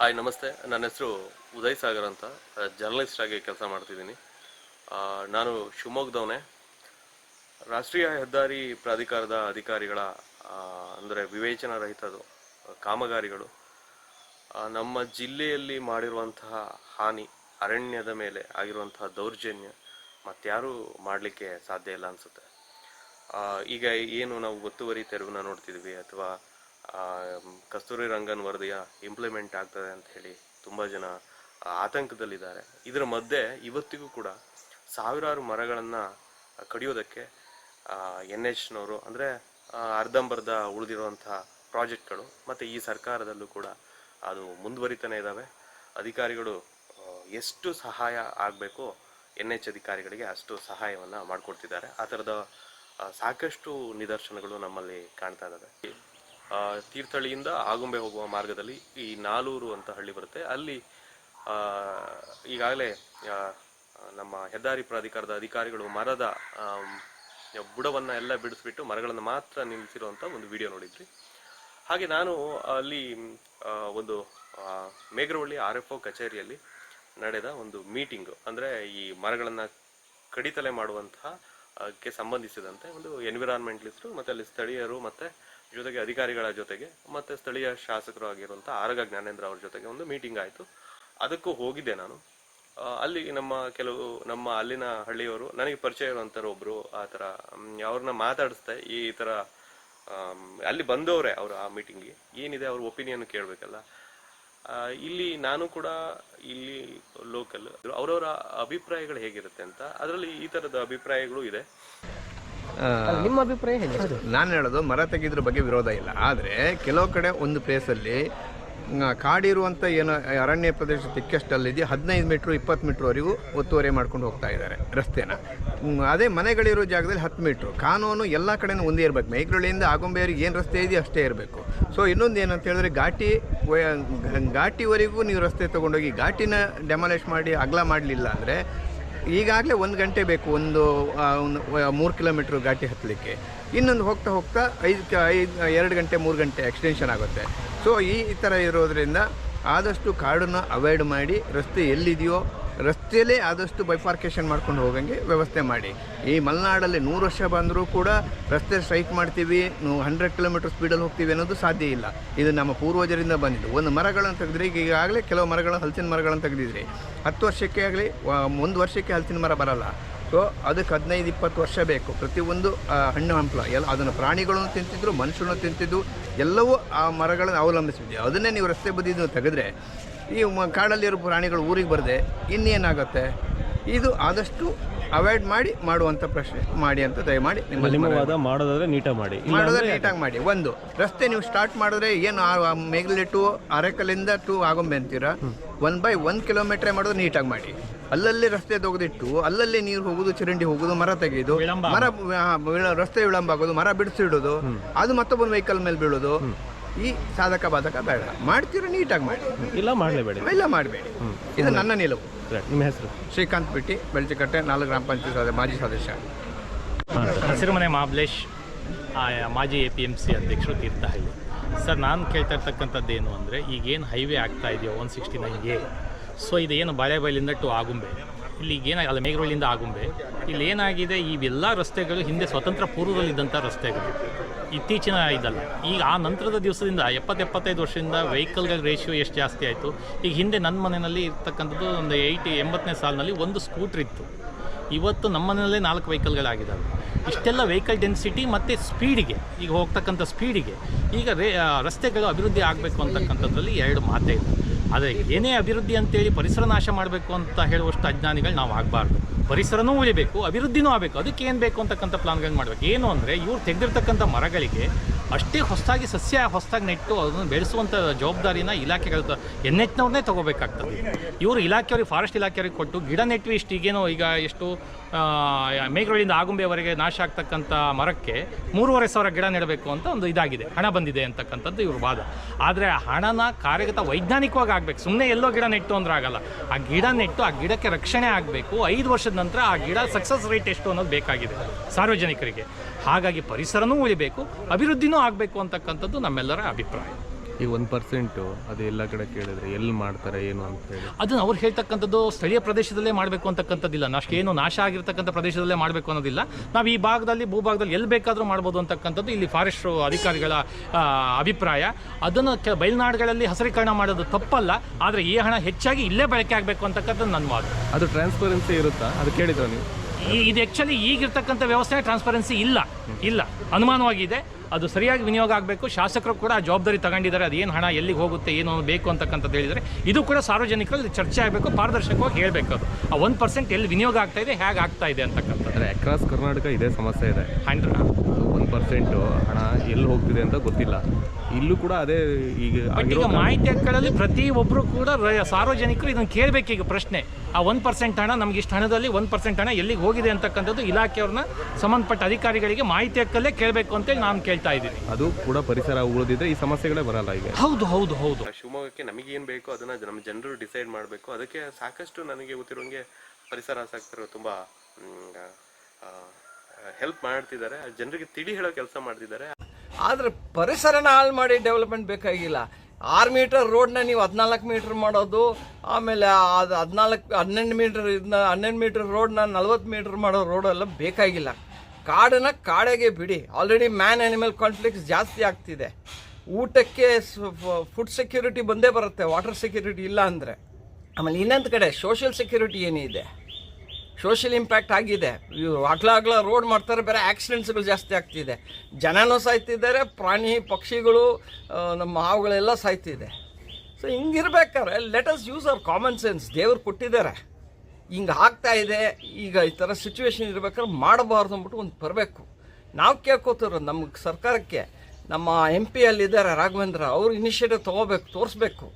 Hi, ನಮಸ್ತೆ. ನನ್ನ ಹೆಸರು ಉದಯ್ ಸಾಗರ್ ಅಂತ. ಜರ್ನಲಿಸ್ಟ್ ಆಗಿ ಕೆಲಸ ಮಾಡ್ತಿದ್ದೀನಿ. ನಾನು ಶಿವಮೊಗ್ಗದವನೇ ರಾಷ್ಟ್ರೀಯ ಹೆದ್ದಾರಿ ಪ್ರಾಧಿಕಾರದ ಅಧಿಕಾರಿಗಳ ಅಂದರೆ ವಿವೇಚನಾ ರಹಿತದು ಕಾಮಗಾರಿಗಳು. ನಮ್ಮ ಜಿಲ್ಲೆಯಲ್ಲಿ ಮಾಡಿರುವಂತಹ ಹಾನಿ ಅರಣ್ಯದ ಮೇಲೆ ಆಗಿರುವಂತಹ ದೌರ್ಜನ್ಯ ಮತ್ತಾರೂ ಮಾಡಲಿಕ್ಕೆ ಸಾಧ್ಯ ಇಲ್ಲ ಅನಿಸುತ್ತೆ. ಈಗ ಏನು ನಾವು ಒತ್ತುವರಿ ತೆರವನ್ನ ನೋಡ್ತಿದ್ವಿ ಅಥವಾ ಕಸ್ತೂರಿ ರಂಗನ್ ವರದಿಯ ಇಂಪ್ಲಿಮೆಂಟ್ ಆಗ್ತದೆ ಅಂತ ಹೇಳಿ ತುಂಬ ಜನ ಆತಂಕದಲ್ಲಿದ್ದಾರೆ. ಇದರ ಮಧ್ಯೆ ಇವತ್ತಿಗೂ ಕೂಡ ಸಾವಿರಾರು ಮರಗಳನ್ನು ಕಡಿಯೋದಕ್ಕೆ ಎನ್ ಎಚ್ನವರು ಅಂದರೆ ಅರ್ಧಂಬರ್ಧ ಉಳಿದಿರುವಂತಹ ಪ್ರಾಜೆಕ್ಟ್ಗಳು ಮತ್ತು ಈ ಸರ್ಕಾರದಲ್ಲೂ ಕೂಡ ಅದು ಮುಂದುವರಿತಾನೆ ಇದ್ದಾವೆ ಅಧಿಕಾರಿಗಳು ಎಷ್ಟು ಸಹಾಯ ಆಗಬೇಕು ಎನ್ ಎಚ್ ಅಧಿಕಾರಿಗಳಿಗೆ ಅಷ್ಟು ಸಹಾಯವನ್ನು ಮಾಡಿಕೊಡ್ತಿದ್ದಾರೆ. ಆ ಥರದ ಸಾಕಷ್ಟು ನಿದರ್ಶನಗಳು ನಮ್ಮಲ್ಲಿ ಕಾಣ್ತಾ ಇದ್ದಾವೆ ತೀರ್ಥಹಳ್ಳಿಯಿಂದ ಆಗುಂಬೆ ಹೋಗುವ ಮಾರ್ಗದಲ್ಲಿ ಈ ನಾಲೂರು ಅಂತ ಹಳ್ಳಿ ಬರುತ್ತೆ. ಅಲ್ಲಿ ಈಗಾಗಲೇ ನಮ್ಮ ಹೆದ್ದಾರಿ ಪ್ರಾಧಿಕಾರದ ಅಧಿಕಾರಿಗಳು ಮರದ ಬುಡವನ್ನು ಎಲ್ಲ ಬಿಡಿಸ್ಬಿಟ್ಟು ಮರಗಳನ್ನು ಮಾತ್ರ ನಿಲ್ಲಿಸಿರುವಂಥ ಒಂದು ವಿಡಿಯೋ ನೋಡಿದ್ರಿ ಹಾಗೆ ನಾನು ಅಲ್ಲಿ ಒಂದು ಮೇಘರವಳ್ಳಿ ಆರ್ ಎಫ್ ಒ ಕಚೇರಿಯಲ್ಲಿ ನಡೆದ ಒಂದು ಮೀಟಿಂಗ್, ಅಂದರೆ ಈ ಮರಗಳನ್ನು ಕಡಿತಲೆ ಮಾಡುವಂತಹ ಕ್ಕೆ ಸಂಬಂಧಿಸಿದಂತೆ ಒಂದು ಎನ್ವಿರಾನ್ಮೆಂಟಲಿಸ್ಟು ಮತ್ತು ಅಲ್ಲಿ ಸ್ಥಳೀಯರು ಮತ್ತು ಜೊತೆಗೆ ಅಧಿಕಾರಿಗಳ ಜೊತೆಗೆ ಮತ್ತು ಸ್ಥಳೀಯ ಶಾಸಕರು ಆಗಿರುವಂಥ ಆರಗ ಜ್ಞಾನೇಂದ್ರ ಅವ್ರ ಜೊತೆಗೆ ಒಂದು ಮೀಟಿಂಗ್ ಆಯಿತು. ಅದಕ್ಕೂ ಹೋಗಿದ್ದೆ ನಾನು. ಅಲ್ಲಿ ನಮ್ಮ ಕೆಲವು ನಮ್ಮ ಅಲ್ಲಿನ ಹಳ್ಳಿಯವರು, ನನಗೆ ಪರಿಚಯ ಇರುವಂಥವ್ರು ಒಬ್ಬರು ಆ ಥರ ಅವ್ರನ್ನ ಮಾತಾಡಿಸ್ದೆ. ಈ ಥರ ಅಲ್ಲಿ ಬಂದವರೇ ಅವರು ಆ ಮೀಟಿಂಗ್ಗೆ ಏನಿದೆ ಅವ್ರ ಒಪಿನಿಯನ್ ಕೇಳಬೇಕಲ್ಲ? ಇಲ್ಲಿ ನಾನು ಕೂಡ ಇಲ್ಲಿ ಲೋಕಲ್ ಅವರವರ ಅಭಿಪ್ರಾಯಗಳು ಹೇಗಿರುತ್ತೆ ಅಂತ ಅದರಲ್ಲಿ ಈ ತರದ ಅಭಿಪ್ರಾಯಗಳು ಇದೆ. ನಿಮ್ಮ ಅಭಿಪ್ರಾಯ ನಾನು ಹೇಳೋದು ಮರ ತೆಗೆದ್ರ ಬಗ್ಗೆ ವಿರೋಧ ಇಲ್ಲ. ಆದ್ರೆ ಕೆಲವು ಕಡೆ ಒಂದು ಪ್ಲೇಸಲ್ಲಿ ಕಾಡಿರುವಂಥ ಏನು ಅರಣ್ಯ ಪ್ರದೇಶ ತಿಕ್ಕಷ್ಟಲ್ಲಿದೆ, ಹದಿನೈದು ಮೀಟ್ರು, ಇಪ್ಪತ್ತು ಮೀಟ್ರ್ವರೆಗೂ ಒತ್ತುವರಿ ಮಾಡ್ಕೊಂಡು ಹೋಗ್ತಾ ಇದ್ದಾರೆ ರಸ್ತೆನ. ಅದೇ ಮನೆಗಳಿರೋ ಜಾಗದಲ್ಲಿ ಹತ್ತು ಮೀಟ್ರು. ಕಾನೂನು ಎಲ್ಲ ಕಡೆನೂ ಒಂದೇ ಇರಬೇಕು. ಮೈಗ್ರಳ್ಳಿಯಿಂದ ಆಗುಂಬೆಯವರಿಗೆ ಏನು ರಸ್ತೆ ಇದೆಯೋ ಅಷ್ಟೇ ಇರಬೇಕು. ಸೊ ಇನ್ನೊಂದು ಏನಂತ ಹೇಳಿದ್ರೆ ಘಾಟಿ ಘಾಟಿವರೆಗೂ ನೀವು ರಸ್ತೆ ತೊಗೊಂಡೋಗಿ ಘಾಟಿನ ಡೆಮಾಲಿಷ್ ಮಾಡಿ, ಅಗಲ ಮಾಡಲಿಲ್ಲ ಅಂದರೆ ಈಗಾಗಲೇ ಒಂದು ಗಂಟೆ ಬೇಕು, ಒಂದು ಮೂರು ಕಿಲೋಮೀಟ್ರ್ ಘಾಟಿ ಹತ್ತಲಿಕ್ಕೆ. ಇನ್ನೊಂದು ಹೋಗ್ತಾ ಹೋಗ್ತಾ ಐದು ಐದು, ಎರಡು ಗಂಟೆ, ಮೂರು ಗಂಟೆ ಎಕ್ಸ್ಟೆನ್ಷನ್ ಆಗುತ್ತೆ. ಸೊ ಈ ಥರ ಇರೋದರಿಂದ ಆದಷ್ಟು ಕಾಡನ್ನು ಅವಾಯ್ಡ್ ಮಾಡಿ, ರಸ್ತೆ ಎಲ್ಲಿದೆಯೋ, ರಸ್ತೆಯಲ್ಲೇ ಆದಷ್ಟು ಬೈಫಾರ್ಕೇಷನ್ ಮಾಡ್ಕೊಂಡು ಹೋಗಂಗೆ ವ್ಯವಸ್ಥೆ ಮಾಡಿ. ಈ ಮಲೆನಾಡಲ್ಲಿ ನೂರು ವರ್ಷ ಬಂದರೂ ಕೂಡ ರಸ್ತೆ ಸ್ಟ್ರೈಕ್ ಮಾಡ್ತೀವಿ ಹಂಡ್ರೆಡ್ ಕಿಲೋಮೀಟರ್ ಸ್ಪೀಡಲ್ಲಿ ಹೋಗ್ತೀವಿ ಅನ್ನೋದು ಸಾಧ್ಯ ಇಲ್ಲ. ಇದು ನಮ್ಮ ಪೂರ್ವಜರಿಂದ ಬಂದಿದ್ದು. ಒಂದು ಮರಗಳನ್ನು ತೆಗೆದ್ರೆ ಈಗ ಈಗಾಗಲೇ ಕೆಲವು ಮರಗಳು, ಹಲಸಿನ ಮರಗಳನ್ನು ತೆಗೆದಿದ್ರಿ. ಹತ್ತು ವರ್ಷಕ್ಕೆ ಆಗಲಿ ಒಂದು ವರ್ಷಕ್ಕೆ ಹಲಸಿನ ಮರ ಬರಲ್ಲ. ಸೊ ಅದಕ್ಕೆ ಹದಿನೈದು ಇಪ್ಪತ್ತು ವರ್ಷ ಬೇಕು. ಪ್ರತಿಯೊಂದು ಹಣ್ಣು ಹಂಪಲ ಎಲ್ಲ ಅದನ್ನು ಪ್ರಾಣಿಗಳನ್ನು ತಿಂತಿದ್ರು ಮನುಷ್ಯರನ್ನು ತಿಂತಿದ್ದು ಎಲ್ಲವೂ ಆ ಮರಗಳನ್ನು ಅವಲಂಬಿಸಿದ್ವಿ ಅದನ್ನೇ ನೀವು ರಸ್ತೆ ಬದಿದ್ದು ತೆಗೆದ್ರೆ ಈ ಮ- ಕಾಡಲ್ಲಿರೋ ಪ್ರಾಣಿಗಳು ಊರಿಗೆ ಬರದೆ ಇನ್ನೇನಾಗುತ್ತೆ? ಇದು ಆದಷ್ಟು ಅವಾಯ್ಡ್ ಮಾಡಿ ಮಾಡುವಂಥ ಪ್ರಶ್ನೆ ಮಾಡಿ ಅಂತ ದಯಮಾಡಿ ನಿಮ್ಮಲ್ಲಿ ನಿಮ್ಮ ಮಾಡೋದಾದ್ರೆ ನೀಟಾಗಿ ಮಾಡಿ. ಮಾಡೋದ್ರೆ ನೀಟಾಗಿ ಮಾಡಿ. ಒಂದು ರಸ್ತೆ ನೀವು ಸ್ಟಾರ್ಟ್ ಮಾಡಿದ್ರೆ ಏನು ಮೇಘಲೆ ಟು ಅರೆಕಲ್ಲಿಂದ ಟು ಆಗೊಂಬೆ ಅಂತೀರಾ? ಒನ್ ಬೈ ಒನ್ ಕಿಲೋಮೀಟ್ರೇ ಮಾಡೋದು ನೀಟಾಗಿ ಮಾಡಿ. ಅಲ್ಲಲ್ಲಿ ರಸ್ತೆ ತೆಗೆದಿಟ್ಟು ಅಲ್ಲಲ್ಲಿ ನೀರು ಹೋಗುದು ಚರಂಡಿ ಹೋಗುದು ಮರ ತೆಗೆಯೋದು ಮರ ರಸ್ತೆ ವಿಳಂಬ ಆಗೋದು ಮರ ಬಿಡಿಸಿಡೋದು ಅದು ಮತ್ತೊಬ್ಬನ ವೆಹಿಕಲ್ ಮೇಲೆ ಬೀಳೋದು. ಈ ಸಾಧಕ ಬಾಧಕ ಬೇಡ. ಮಾಡ್ತೀರಾ ನೀಟಾಗಿ ಮಾಡಿ ಇಲ್ಲ ಮಾಡಲೇಬೇಡಿ. ಇಲ್ಲ ಮಾಡಬೇಡಿ. ಇದು ನನ್ನ ನಿಲುವು. ನಿಮ್ಮ ಹೆಸರು? ಶ್ರೀಕಾಂತ್ ಬಿಟ್ಟಿ ಬೆಳ್ಚಿಕಟ್ಟೆ ನಾಲ್ಕು ಗ್ರಾಮ ಪಂಚಾಯತ್ ಮಾಜಿ ಸದಸ್ಯ. ಹಸಿರುಮನೆ ಮಹಾಬಲೇಶ್ ಆ, ಮಾಜಿ ಎ ಪಿ ಎಂ ಸಿ ಅಧ್ಯಕ್ಷರು ತೀರ್ಥಹಳ್ಳಿ ಸರ್ ನಾನು ಕೇಳ್ತಾ ಇರ್ತಕ್ಕಂಥದ್ದು ಏನು ಅಂದರೆ ಈಗೇನು ಹೈವೇ ಆಗ್ತಾ ಇದೆಯೋ one sixty nine A so ಇದು ಬಾಳೆಬೈಲಿಂದ ಟು ಆಗುಂಬೆ. ಇಲ್ಲಿ ಏನಾಗಲ್ಲ ಮೇಘರಳ್ಳಿಯಿಂದ ಆಗುಂಬೆ. ಇಲ್ಲಿ ಏನಾಗಿದೆ ಇವೆಲ್ಲ ರಸ್ತೆಗಳು ಹಿಂದೆ ಸ್ವತಂತ್ರ ಪೂರ್ವದಲ್ಲಿದ್ದಂಥ ರಸ್ತೆಗಳು. ಇತ್ತೀಚಿನ ಇದಲ್ಲ. ಈಗ ಆ ನಂತರದ ದಿವಸದಿಂದ ಎಪ್ಪತ್ತು ಎಪ್ಪತ್ತೈದು ವರ್ಷದಿಂದ ವೆಹಿಕಲ್ಗಳ ರೇಷಿಯೋ ಎಷ್ಟು ಜಾಸ್ತಿ ಆಯಿತು. ಈಗ ಹಿಂದೆ ನನ್ನ ಮನೆಯಲ್ಲಿ ಇರ್ತಕ್ಕಂಥದ್ದು ಒಂದು ಏಯ್ಟಿ ಎಂಬತ್ತನೇ ಸಾಲಿನಲ್ಲಿ ಒಂದು ಸ್ಕೂಟ್ರ್ ಇತ್ತು. ಇವತ್ತು ನಮ್ಮ ಮನೆಯಲ್ಲೇ ನಾಲ್ಕು ವೆಹಿಕಲ್ಗಳಾಗಿದ್ದಾವೆ ಇಷ್ಟೆಲ್ಲ ವೆಹಿಕಲ್ ಡೆನ್ಸಿಟಿ ಮತ್ತು ಸ್ಪೀಡಿಗೆ ಈಗ ಹೋಗ್ತಕ್ಕಂಥ ಸ್ಪೀಡಿಗೆ ಈಗ ರೇ ರಸ್ತೆಗಳು ಅಭಿವೃದ್ಧಿ ಆಗಬೇಕು ಅಂತಕ್ಕಂಥದ್ರಲ್ಲಿ ಎರಡು ಮಾತೇ ಇಲ್ಲ. ಆದರೆ ಏನೇ ಅಭಿವೃದ್ಧಿ ಅಂತೇಳಿ ಪರಿಸರ ನಾಶ ಮಾಡಬೇಕು ಅಂತ ಹೇಳುವಷ್ಟು ಅಜ್ಞಾನಿಗಳು ನಾವು ಆಗಬಾರ್ದು. ಪರಿಸರನೂ ಉಳಿಬೇಕು, ಅಭಿವೃದ್ಧಿನೂ ಆಗಬೇಕು. ಅದಕ್ಕೆ ಏನು ಬೇಕು ಅಂತಕ್ಕಂಥ ಪ್ಲಾನ್ಗಳನ್ನ ಮಾಡಬೇಕು. ಏನು ಅಂದರೆ ಇವ್ರು ತೆಗೆದಿರ್ತಕ್ಕಂಥ ಮರಗಳಿಗೆ ಅಷ್ಟೇ ಹೊಸದಾಗಿ ಸಸ್ಯ, ಹೊಸದಾಗಿ ನೆಟ್ಟು ಅದನ್ನು ಬೆಳೆಸುವಂಥ ಜವಾಬ್ದಾರಿನ ಇಲಾಖೆಗಳ ಎನ್ ಎಚ್ನವ್ರನ್ನೇ ತೊಗೋಬೇಕಾಗ್ತದೆ. ಇವರು ಇಲಾಖೆಯವ್ರಿಗೆ ಫಾರೆಸ್ಟ್ ಇಲಾಖೆಯವ್ರಿಗೆ ಕೊಟ್ಟು ಗಿಡ ನೆಟ್ಟು ಇಷ್ಟು ಈಗೇನೋ ಈಗ ಎಷ್ಟು ಮೇಘಗಳಿಂದ ಆಗುಂಬೆವರೆಗೆ ನಾಶ ಆಗ್ತಕ್ಕಂಥ ಮರಕ್ಕೆ ಮೂರುವರೆ ಸಾವಿರ ಗಿಡ ನೆಡಬೇಕು ಅಂತ ಒಂದು ಇದಾಗಿದೆ. ಹಣ ಬಂದಿದೆ ಅಂತಕ್ಕಂಥದ್ದು ಇವರು ವಾದ. ಆದರೆ ಹಣನ ಕಾರ್ಯಗತ ವೈಜ್ಞಾನಿಕವಾಗಿ ಆಗಬೇಕು. ಸುಮ್ಮನೆ ಎಲ್ಲೋ ಗಿಡ ನೆಟ್ಟು ಅಂದ್ರೆ ಆಗಲ್ಲ. ಆ ಗಿಡ ನೆಟ್ಟು ಆ ಗಿಡಕ್ಕೆ ರಕ್ಷಣೆ ಆಗಬೇಕು. ಐದು ವರ್ಷದ ನಂತರ ಆ ಗಿಡ ಸಕ್ಸಸ್ ರೇಟ್ ಎಷ್ಟು ಅನ್ನೋದು ಬೇಕಾಗಿದೆ ಸಾರ್ವಜನಿಕರಿಗೆ. ಹಾಗಾಗಿ ಪರಿಸರನೂ ಉಳಿಬೇಕು, ಅಭಿವೃದ್ಧಿನೂ ಆಗಬೇಕು ಅಂತಕ್ಕಂಥದ್ದು ನಮ್ಮೆಲ್ಲರ ಅಭಿಪ್ರಾಯ. ಈಗ ಒಂದು ಪರ್ಸೆಂಟು ಅದು ಎಲ್ಲ ಕಡೆ ಕೇಳಿದ್ರೆ ಎಲ್ಲಿ ಮಾಡ್ತಾರೆ ಏನು ಅಂತ ಹೇಳಿ. ಅದನ್ನು ಅವ್ರು ಹೇಳ್ತಕ್ಕಂಥದ್ದು ಸ್ಥಳೀಯ ಪ್ರದೇಶದಲ್ಲೇ ಮಾಡಬೇಕು ಅಂತಕ್ಕಂಥದ್ದಿಲ್ಲ. ಅಷ್ಟೇನು ನಾಶ ಆಗಿರ್ತಕ್ಕಂಥ ಪ್ರದೇಶದಲ್ಲೇ ಮಾಡಬೇಕು ಅನ್ನೋದಿಲ್ಲ. ನಾವು ಈ ಭಾಗದಲ್ಲಿ ಭೂಭಾಗದಲ್ಲಿ ಎಲ್ಲಿ ಬೇಕಾದರೂ ಮಾಡ್ಬೋದು ಅಂತಕ್ಕಂಥದ್ದು ಇಲ್ಲಿ ಫಾರೆಸ್ಟ್ ಅಧಿಕಾರಿಗಳ ಅಭಿಪ್ರಾಯ. ಅದನ್ನು ಕೆ ಬಯಲ್ನಾಡುಗಳಲ್ಲಿ ಹಸರೀಕರಣ ಮಾಡೋದು ತಪ್ಪಲ್ಲ. ಆದರೆ ಈ ಹಣ ಹೆಚ್ಚಾಗಿ ಇಲ್ಲೇ ಬಳಕೆ ಆಗಬೇಕು ಅಂತಕ್ಕಂಥದ್ದು ನನ್ನ ಮಾತು. ಅದು ಟ್ರಾನ್ಸ್ಪರೆನ್ಸಿ ಇರುತ್ತಾ? ಅದು ಕೇಳಿದ್ರು ನೀವು? ಈ ಇದು ಆ್ಯಕ್ಚುಲಿ ಈಗಿರ್ತಕ್ಕಂಥ ವ್ಯವಸ್ಥೆ ಟ್ರಾನ್ಸ್ಪರೆನ್ಸಿ ಇಲ್ಲ. ಇಲ್ಲ. ಅನುಮಾನವಾಗಿದೆ. ಅದು ಸರಿಯಾಗಿ ವಿನಿಯೋಗ ಆಗಬೇಕು. ಶಾಸಕರು ಕೂಡ ಆ ಜವಾಬ್ದಾರಿ ತಗೊಂಡಿದ್ದಾರೆ. ಅದು ಏನು ಹಣ ಎಲ್ಲಿಗೆ ಹೋಗುತ್ತೆ ಏನು ಬೇಕು ಅಂತಕ್ಕಂಥದ್ದು ಹೇಳಿದರೆ ಇದು ಕೂಡ ಸಾರ್ವಜನಿಕರಲ್ಲಿ ಚರ್ಚೆ ಆಗಬೇಕು ಪಾರದರ್ಶಕವಾಗಿ ಹೇಳಬೇಕು ಅದು. ಆ ಒನ್ ಪರ್ಸೆಂಟ್ ಎಲ್ಲಿ ವಿನಿಯೋಗ ಆಗ್ತಾ ಇದೆ ಹೇಗೆ ಆಗ್ತಾ ಇದೆ ಅಂತಕ್ಕಂಥದ್ದು. ಅಕ್ರಾಸ್ ಕರ್ನಾಟಕ ಇದೇ ಸಮಸ್ಯೆ ಇದೆ. ಹಂಡ್ರೆಡ್. ಒಂದು ಪರ್ಸೆಂಟು ಹಣ ಎಲ್ಲಿ ಹೋಗ್ತಿದೆ ಅಂತ ಗೊತ್ತಿಲ್ಲ. ಇಲ್ಲೂ ಕೂಡ ಅದೇ ಈಗ ಈಗ ಮಾಹಿತಿ ಹಕ್ಕುಗಳಲ್ಲಿ ಪ್ರತಿ ಒಬ್ಬರು ಕೂಡ ರ- ಸಾರ್ವಜನಿಕರು ಇದನ್ನು ಕೇಳಬೇಕು ಈಗ ಪ್ರಶ್ನೆ. ಆ ಒಂದು ಪರ್ಸೆಂಟ್ ಹಣ ನಮ್ಗೆ ಇಷ್ಟು ಹಣದಲ್ಲಿ ಒಂದು ಪರ್ಸೆಂಟ್ ಹಣ ಎಲ್ಲಿಗೆ ಹೋಗಿದೆ ಅಂತಕ್ಕಂಥದ್ದು ಇಲಾಖೆಯವ್ರನ್ನ ಸಂಬಂಧಪಟ್ಟ ಅಧಿಕಾರಿಗಳಿಗೆ ಮಾಹಿತಿ ಹಕ್ಕಲ್ಲೇ ಕೇಳಬೇಕು ಅಂತೇಳಿ ನಾನು ಕೇಳ್ತಾ ಇದ್ದೀನಿ. ಅದು ಕೂಡ ಪರಿಸರ ಉಳಿದಿದ್ರೆ ಈ ಸಮಸ್ಯೆಗಳೇ ಬರಲ್ಲ ಈಗ. ಹೌದು ಹೌದು ಹೌದು. ಶಿವಮೊಗ್ಗಕ್ಕೆ ನಮಗೇನು ಬೇಕು ಅದನ್ನ ನಮ್ಮ ಜನರು ಡಿಸೈಡ್ ಮಾಡಬೇಕು. ಅದಕ್ಕೆ ಸಾಕಷ್ಟು ನನಗೆ ಗೊತ್ತಿರೋಂಗೆ ಪರಿಸರ ಆಸಕ್ತರು ತುಂಬ ಹೆಲ್ಪ್ ಮಾಡ್ತಿದ್ದಾರೆ. ಜನರಿಗೆ ತಿಳಿ ಹೇಳೋ ಕೆಲಸ ಮಾಡ್ತಿದ್ದಾರೆ. ಆದ್ರೆ ಪರಿಸರನ ಹಾಳು ಮಾಡಿ ಡೆವಲಪ್ಮೆಂಟ್ ಬೇಕಾಗಿಲ್ಲ. ಆರು ಮೀಟರ್ ರೋಡ್ನ ನೀವು ಹದಿನಾಲ್ಕು ಮೀಟರ್ ಮಾಡೋದು, ಆಮೇಲೆ ಅದು ಹದಿನಾಲ್ಕು, ಹನ್ನೆರಡು ಮೀಟರ್ ಇದನ್ನ ಹನ್ನೆರಡು ಮೀಟರ್ ರೋಡ್ನ ನಲ್ವತ್ತು ಮೀಟರ್ ಮಾಡೋ ರೋಡೆಲ್ಲ ಬೇಕಾಗಿಲ್ಲ. ಕಾಡನ್ನ ಕಾಡೆಗೆ ಬಿಡಿ. ಆಲ್ರೆಡಿ ಮ್ಯಾನ್ ಅನಿಮಲ್ ಕಾನ್ಫ್ಲಿಕ್ಟ್ಸ್ ಜಾಸ್ತಿ ಆಗ್ತಿದೆ. ಊಟಕ್ಕೆ ಫುಡ್ ಸೆಕ್ಯೂರಿಟಿ ಬಂದೇ ಬರುತ್ತೆ ವಾಟರ್ ಸೆಕ್ಯೂರಿಟಿ ಇಲ್ಲ ಅಂದರೆ. ಆಮೇಲೆ ಇನ್ನೊಂದು ಕಡೆ ಸೋಷಿಯಲ್ ಸೆಕ್ಯೂರಿಟಿ ಏನಿದೆ? ಸೋಷಿಯಲ್ ಇಂಪ್ಯಾಕ್ಟ್ ಆಗಿದೆ. ಇವು ಅಗ್ಲ ಅಗ್ಲ ರೋಡ್ ಮಾಡ್ತಾರೆ, ಬೇರೆ ಆಕ್ಸಿಡೆಂಟ್ಸ್ಗಳು ಜಾಸ್ತಿ ಆಗ್ತಿದೆ. ಜನನೂ ಸಾಯ್ತಿದ್ದಾರೆ, ಪ್ರಾಣಿ ಪಕ್ಷಿಗಳು ನಮ್ಮ ಹಾವುಗಳೆಲ್ಲ ಸಾಯ್ತಿದೆ. So ಹಿಂಗಿರ್ಬೇಕಾದ್ರೆ let us use our common sense ದೇವ್ರು ಕೊಟ್ಟಿದ್ದಾರೆ. ಹಿಂಗೆ ಆಗ್ತಾ ಇದೆ, ಈಗ ಈ ಥರ ಸಿಚುವೇಶನ್ ಇರಬೇಕಾದ್ರೆ ಮಾಡಬಾರ್ದು ಅಂದ್ಬಿಟ್ಟು ಒಂದು ಬರಬೇಕು. ನಾವು ಕೇಳ್ಕೊತಿರೋ ನಮ್ಮ ಸರ್ಕಾರಕ್ಕೆ, ನಮ್ಮ ಎಂ ಪಿ ಅಲ್ಲಿದ್ದಾರೆ, ರಾಘವೇಂದ್ರ ಅವರು ಇನಿಷಿಯೇಟಿವ್ ತೊಗೋಬೇಕು, ತೋರಿಸ್ಬೇಕು.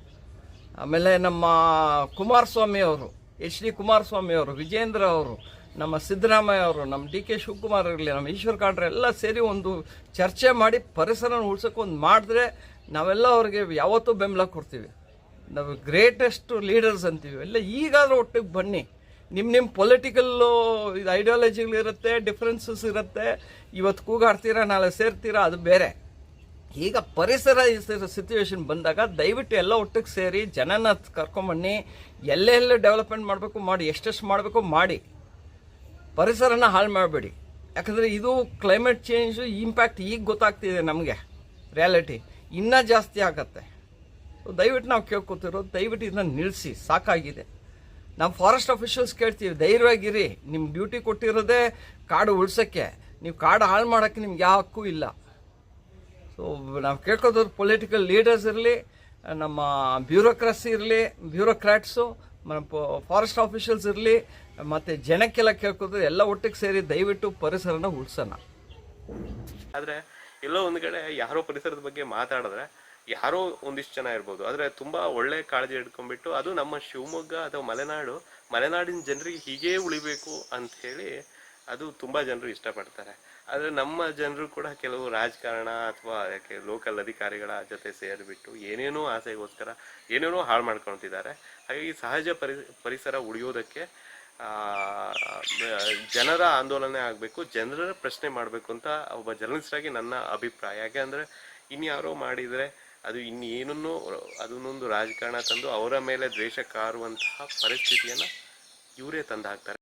ಆಮೇಲೆ ನಮ್ಮ ಕುಮಾರಸ್ವಾಮಿ ಅವರು ಎಚ್ ಡಿ ಕುಮಾರಸ್ವಾಮಿ ಅವರು, ವಿಜೇಂದ್ರ ಅವರು, ನಮ್ಮ ಸಿದ್ದರಾಮಯ್ಯ ಅವರು, ನಮ್ಮ ಡಿ ಕೆ ಶಿವಕುಮಾರ್ ಇರಲಿ, ನಮ್ಮ ಈಶ್ವರ್ ಖಾಡ್ರೆ ಎಲ್ಲ ಸೇರಿ ಒಂದು ಚರ್ಚೆ ಮಾಡಿ ಪರಿಸರನ ಉಳ್ಸೋಕೆ ಒಂದು ಮಾಡಿದ್ರೆ ನಾವೆಲ್ಲ ಅವ್ರಿಗೆ ಯಾವತ್ತೂ ಬೆಂಬಲ ಕೊಡ್ತೀವಿ. ನಾವು ಗ್ರೇಟೆಸ್ಟ್ ಲೀಡರ್ಸ್ ಅಂತೀವಿ. ಎಲ್ಲ ಈಗಾದರೂ ಒಟ್ಟಿಗೆ ಬನ್ನಿ. ನಿಮ್ಮ ನಿಮ್ಮ ಪೊಲಿಟಿಕಲ್ಲು ಇದು ಐಡಿಯಾಲಜಿಗಳಿರುತ್ತೆ ಡಿಫ್ರೆನ್ಸಸ್ ಇರುತ್ತೆ. ಇವತ್ತು ಕೂಗಾಡ್ತೀರಾ, ನಾಳೆ ಸೇರ್ತೀರಾ, ಅದು ಬೇರೆ. ಈಗ ಪರಿಸರ ಸಿಚುವೇಶನ್ ಬಂದಾಗ ದಯವಿಟ್ಟು ಎಲ್ಲ ಒಟ್ಟಿಗೆ ಸೇರಿ ಜನನ ಕರ್ಕೊಂಬನ್ನಿ, ಎಲ್ಲೆಲ್ಲಿ ಡೆವಲಪ್ಮೆಂಟ್ ಮಾಡಬೇಕು, ಮಾಡಿ, ಎಷ್ಟೆಷ್ಟು ಮಾಡಬೇಕು ಮಾಡಿ. ಪರಿಸರನ ಹಾಳು ಮಾಡಬೇಡಿ. ಯಾಕಂದರೆ ಇದು ಕ್ಲೈಮೇಟ್ ಚೇಂಜು ಇಂಪ್ಯಾಕ್ಟ್ ಈಗ ಗೊತ್ತಾಗ್ತಿದೆ ನಮಗೆ ರಿಯಾಲಿಟಿ ಇನ್ನೂ ಜಾಸ್ತಿ ಆಗತ್ತೆ. ದಯವಿಟ್ಟು ನಾವು ಕೇಳ್ಕೊತಿರೋ ದಯವಿಟ್ಟು ಇದನ್ನ ನಿಲ್ಲಿಸಿ ಸಾಕಾಗಿದೆ. ನಾವು ಫಾರೆಸ್ಟ್ ಅಫಿಷಿಯಲ್ಸ್ ಕೇಳ್ತೀವಿ, ಧೈರ್ಯವಾಗಿರಿ. ನಿಮ್ಮ ಡ್ಯೂಟಿ ಕೊಟ್ಟಿರೋದೇ ಕಾಡು ಉಳ್ಸೋಕ್ಕೆ. ನೀವು ಕಾಡು ಹಾಳು ಮಾಡೋಕ್ಕೆ ನಿಮ್ಗೆ ಯಾವ ಹಕ್ಕೂ ಇಲ್ಲ. ಸೊ ನಾವು ಕೇಳ್ಕೋದವ್ರು ಪೊಲಿಟಿಕಲ್ ಲೀಡರ್ಸ್ ಇರಲಿ, ನಮ್ಮ ಬ್ಯೂರೋಕ್ರಸಿ ಇರಲಿ ಬ್ಯೂರೋಕ್ರಾಟ್ಸು ಫಾರೆಸ್ಟ್ ಆಫೀಷಿಯಲ್ಸ್ ಇರಲಿ, ಮತ್ತು ಜನಕ್ಕೆಲ್ಲ ಕೇಳ್ಕೋದ್ರೆ ಎಲ್ಲ ಒಟ್ಟಿಗೆ ಸೇರಿ ದಯವಿಟ್ಟು ಪರಿಸರನ ಉಳಿಸೋಣ. ಆದರೆ, ಎಲ್ಲೋ ಒಂದು ಕಡೆ ಯಾರೋ ಪರಿಸರದ ಬಗ್ಗೆ ಮಾತಾಡಿದ್ರೆ, ಯಾರೋ ಒಂದಿಷ್ಟು ಜನ ಇರ್ಬೋದು. ಆದರೆ, ತುಂಬ ಒಳ್ಳೆ ಕಾಳಜಿ ಹಿಡ್ಕೊಂಡ್ಬಿಟ್ಟು, ಅದು ನಮ್ಮ ಶಿವಮೊಗ್ಗ ಅಥವಾ ಮಲೆನಾಡು, ಮಲೆನಾಡಿನ ಜನರಿಗೆ ಹೀಗೇ ಉಳಿಬೇಕು ಅಂತ ಹೇಳಿ ಅದು ತುಂಬಾ ಜನರು ಇಷ್ಟಪಡ್ತಾರೆ. ಆದರೆ ನಮ್ಮ ಜನರು ಕೂಡ ಕೆಲವು ರಾಜಕಾರಣ ಅಥವಾ ಯಾಕೆ ಲೋಕಲ್ ಅಧಿಕಾರಿಗಳ ಜೊತೆ ಸೇರಿಬಿಟ್ಟು ಏನೇನೋ ಆಸೆಗೋಸ್ಕರ ಏನೇನೋ ಹಾಳು ಮಾಡ್ಕೊಳ್ತಿದ್ದಾರೆ. ಹಾಗಾಗಿ ಸಹಜ ಪರಿ, ಪರಿಸರ ಉಳಿಯೋದಕ್ಕೆ ಜನರ ಆಂದೋಲನೆ ಆಗಬೇಕು, ಜನರ ಪ್ರಶ್ನೆ ಮಾಡಬೇಕು ಅಂತ ಒಬ್ಬ ಜರ್ನಲಿಸ್ಟ್ ಆಗಿ ನನ್ನ ಅಭಿಪ್ರಾಯ. ಯಾಕೆ ಅಂದ್ರೆ ಇನ್ಯಾರೋ ಮಾಡಿದ್ರೆ ಅದು ಇನ್ನೇನನ್ನು ಅದನ್ನೊಂದು ರಾಜಕಾರಣ ತಂದು ಅವರ ಮೇಲೆ ದ್ವೇಷ ಕಾರುವಂತಹ ಪರಿಸ್ಥಿತಿಯನ್ನ ಇವರೇ ತಂದು ಹಾಕ್ತಾರೆ.